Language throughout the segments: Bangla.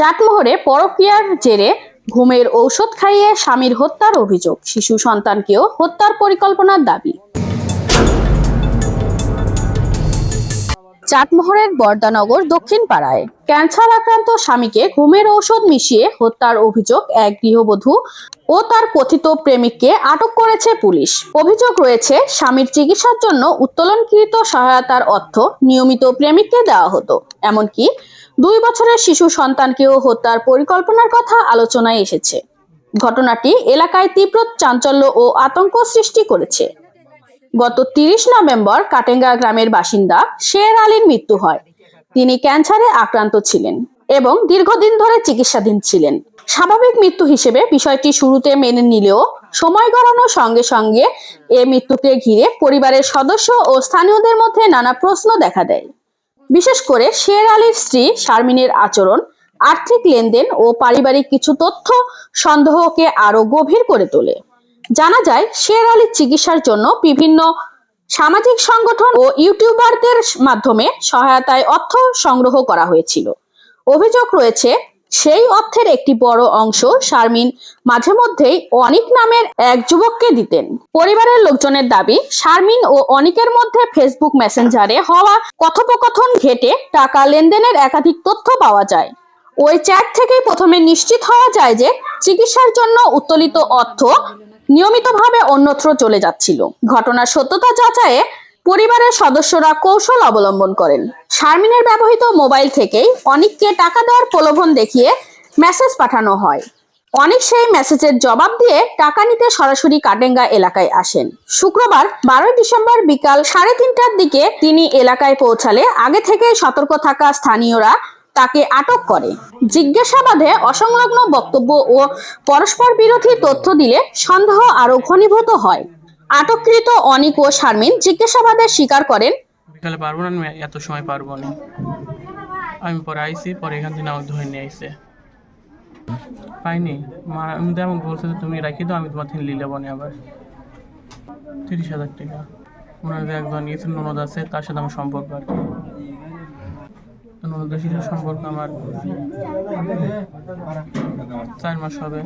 চাটমোহরে পরকীয়ার জেরে ঘুমের ঔষধ খাইয়ে স্বামীর হত্যার অভিযোগ। শিশু সন্তানকেও হত্যার পরিকল্পনার দাবি। চাটমোহরের বর্দানগর দক্ষিণ পাড়ায় ক্যান্সার আক্রান্ত স্বামীকে ঘুমের ঔষধ মিশিয়ে হত্যার অভিযোগ এক গৃহবধূ ও তার কথিত প্রেমিককে আটক করেছে পুলিশ। অভিযোগ রয়েছে, স্বামীর চিকিৎসার জন্য উত্তোলনকৃত সহায়তার অর্থ নিয়মিত প্রেমিককে দেওয়া হতো। এমনকি দুই বছরের শিশু সন্তানকেও হত্যার পরিকল্পনার কথা আলোচনায় এসেছে। ঘটনাটি এলাকায় তীব্র চাঞ্চল্য ও আতঙ্ক সৃষ্টি করেছে। গত তিরিশ নভেম্বর কাটেঙ্গা গ্রামের বাসিন্দা শের আলীর মৃত্যু হয়। তিনি ক্যান্সারে আক্রান্ত ছিলেন এবং দীর্ঘদিন ধরে চিকিৎসাধীন ছিলেন। স্বাভাবিক মৃত্যু হিসেবে বিষয়টি শুরুতে মেনে নিলেও সময় গড়ানোর সঙ্গে সঙ্গে এ মৃত্যুকে ঘিরে পরিবারের সদস্য ও স্থানীয়দের মধ্যে নানা প্রশ্ন দেখা দেয়। বিশেষ করে শের আলীর স্ত্রী শারমিনের আচরণ, আর্থিক লেনদেন ও পারিবারিক কিছু তথ্য সন্দেহকে আরও গভীর করে তোলে। জানা যায়, শের আলীর চিকিৎসার জন্য বিভিন্ন সামাজিক সংগঠন ও ইউটিউবারদের মাধ্যমে সহায়তায় অর্থ সংগ্রহ করা হয়েছিল। অভিযোগ রয়েছে সেই অর্থের একটি বড় অংশ শারমিন মাঝে মধ্যেই অনিক নামের এক যুবককে দিতেন। পরিবারের লোকজনের দাবি, শারমিন ও অনিকের মধ্যে ফেসবুক মেসেঞ্জারে হওয়া কথোপকথন ঘেটে টাকা লেনদেনের একাধিক তথ্য পাওয়া যায়। ওই চ্যাট থেকেই প্রথমে নিশ্চিত হওয়া যায় যে চিকিৎসার জন্য উত্তোলিত অর্থ নিয়মিতভাবে অন্যত্র চলে যাচ্ছিল। ঘটনার সত্যতা যাচাইয়ে পরিবারের সদস্যরা কৌশল অবলম্বন করেন। শারমিনের ব্যবহৃত মোবাইল থেকেই অনিককে টাকা দেওয়ার প্রলোভন দেখিয়ে মেসেজ পাঠানো হয়। অনেক সেই মেসেজের জবাব দিয়ে টাকা নিতে সরাসরি কাটেঙ্গা এলাকায় আসেন। শুক্রবার, বারোই ডিসেম্বর বিকাল সাড়ে তিনটার দিকে তিনি এলাকায় পৌঁছালে আগে থেকে সতর্ক থাকা স্থানীয়রা তাকে আটক করে। জিজ্ঞাসাবাদে অসংলগ্ন বক্তব্য ও পরস্পর বিরোধী তথ্য দিলে সন্দেহ আরও ঘনীভূত হয়। আটককৃত অনিক ও শারমিন জিজ্ঞাসাবাদে স্বীকার করেন। বিকালে পারব না এত সময় পারব না। আমি পরে আইসি পরে এখান থেকে আমাকে ধরে নিয়ে আইসে পাইনি? মা, আমি তো আমাকে বলছে যে তুমি রাখি দাও, আমি তোমার থেকে লিলে বনে আবার। তিরিশ হাজার টাকা। ওনাদের একজন নিয়েছে ননদ আছে, তার সাথে আমার সম্পর্ক আর কি। ননদের সাথে সম্পর্ক আমার চার মাস হবে।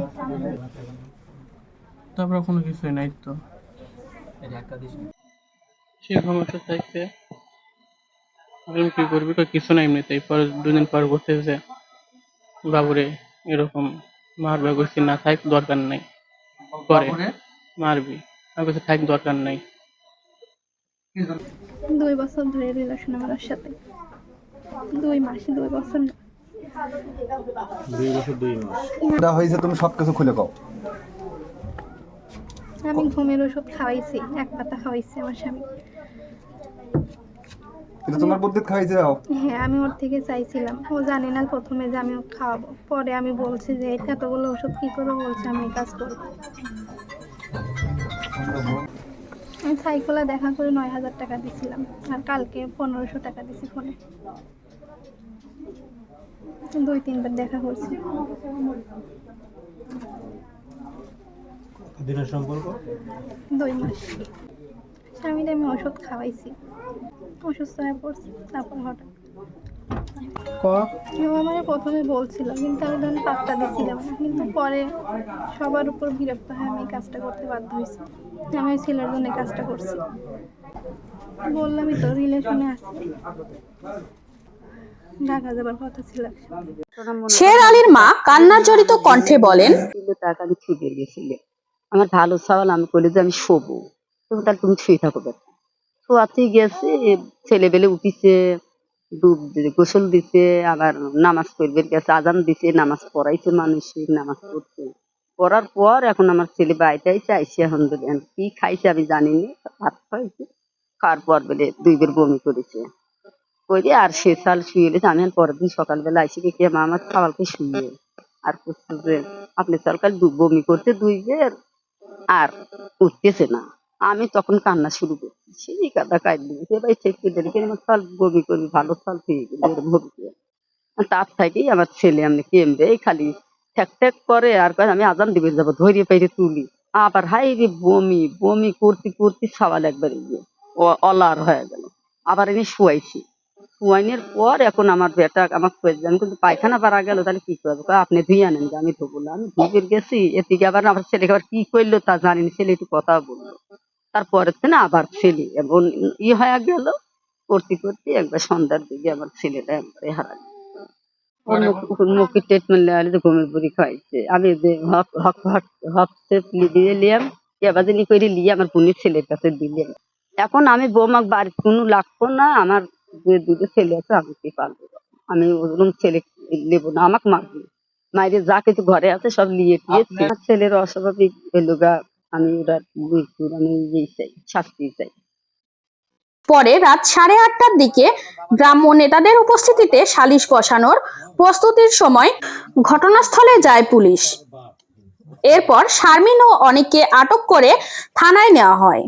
তারপর কোনো কিছুই নাই তো। সে সমস্যা থাকছে। আমি কি করবি? কিছু নাই এমনিতেই। পরে দুদিন পর বলতেছে বাবুরে এরকম মারবে কইছি না থাক দরকার নাই। পরে মারবি। আমি কইছি থাক দরকার নাই। দুই বছর ধরে রিলেশন আমার সাথে। দুই মাস দুই বছর। না। এটা হয়েছে তুমি সব কিছু খুলে কও। আমি ঘুমের ওষুধ খাওয়াইছি এক পাতা খাওয়াইছি আমার স্বামী। কিন্তু তোমার বুদ্ধি খাইছে যাও হ্যাঁ আমি ওর থেকে চাইছিলাম। ও জানে না প্রথমে যে আমি খাওয়াবো। পরে আমি বলছি যে এতগুলো ওষুধ কি করে বলছে? আমি কাজ করব। আমি সাইকেলে দেখা করে নয় হাজার টাকা দিয়েছিলাম আর কালকে পনেরোশো টাকা দিয়েছি ফোনে। দুই তিনবার দেখা করছি। দিনের সম্পর্ক? দুই মাস। স্বামীর আমি ওষুধ খাওয়াইছি। অসুস্থ হয়ে পড়ছি তারপর হঠাৎ। আমার প্রথমে বলছিল কিন্তু আমি তখন পাত্তা দিচ্ছিলাম কিন্তু পরে সবার উপর বিরক্ত হয়ে আমি কাজটা করতে বাধ্য হয়েছি। আমি ওই ছেলের জন্য এই কাজটা করছি। বললামই তো রিলেশনে আছি। ঢাকা যাবার কথা ছিল শের আলীর মা কান্না জড়িত কণ্ঠে বলেন তাকে আমি ছুটে গেছিলে আমার ভালো চাওয়াল আমি বলি যে আমি শোবো। তাহলে তুমি শুয়ে থাকো শোয়াতে গেছে ছেলেবেলে উঠিছে ডুব গোসল দিছে, আবার নামাজ পড়বে, গেছে, আজান দিছে, নামাজ পড়াইছে মানুষের নামাজ পড়ছে। পড়ার পর এখন আমার ছেলে বাড়িতে আইসে আইসে এখন কি খাইছে আমি জানি না, ভাত খাইছে, খাওয়ার পর বলে দুই বের বমি করেছে। করে আর সে সাল শুয়ে গেছে আমি পরের দিন সকালবেলা আইসি মা আমার খাওয়ালকে শুয়ে। আর করছে যে, আপনি দু- বমি করতে দুই বের আর উঠতেছে না। আমি তখন কান্না শুরু করছি। সেই কাদা কাঁদলি। ঠিক ফল বমি করবি, ভালো ফল পেয়ে গেলি তার থেকেই আমার ছেলে আমি কেমবে খালি ঠ্যাক ঠ্যাক করে, আর আমি আজান দিবে, যাব, ধরিয়ে পাইরে তুলি। আবার, হাই রে, বমি বমি করতে করতে সওয়াল একবার গিয়ে অলার হয়ে গেল। আবার এনে শুয়াইছি। ওয়াইনের পর এখন আমার বেটা আমার কয়েছে আমি কিন্তু পায়খানা পারা গেল তাহলে কি করব? আপনি ধুয়ে আনেন যে আমি ধুবো না। আমি ধুয়ে গেছি এদিকে আবার আমার ছেলেকে আবার কি করল তা জানিনি ছেলে একটু কথা বলল। তারপরের দিন আবার ছেলে এবং ই হয়ে গেল করতে করতে একবার সন্ধ্যার দিকে আমার ছেলেটা একবারে হারা মুখ- ট্রিটমেন্ট তো ঘুমের বুড়ি খাইছে। আমি হক হক হক হক দিয়ে করে আমার বোনের ছেলের কাছে দিলাম। এখন আমি বৌমাক বাড়ি কোনো লাগবো না আমার যে দুটো ছেলে আছে আমি কি পারব? আমি ওরকম ছেলে নেব না আমাকে মারবে। মায়ের যা কিছু ঘরে আছে সব নিয়ে টিয়েছে আমার ছেলের অস্বাভাবিক এলোগা আমি ওরা মৃত্যুর আমি ইয়েই চাই শাস্তি চাই। পরে রাত সাড়ে আটটার দিকে গ্রাম্য নেতাদের উপস্থিতিতে সালিশ বসানোর প্রস্তুতির সময় ঘটনাস্থলে যায় পুলিশ। এরপর শারমিন ও অনেককে আটক করে থানায় নেওয়া হয়।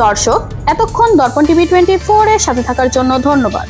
দর্শক এতক্ষণ দর্পণ টিভি টোয়েন্টি ফোর এর সাথে থাকার জন্য ধন্যবাদ।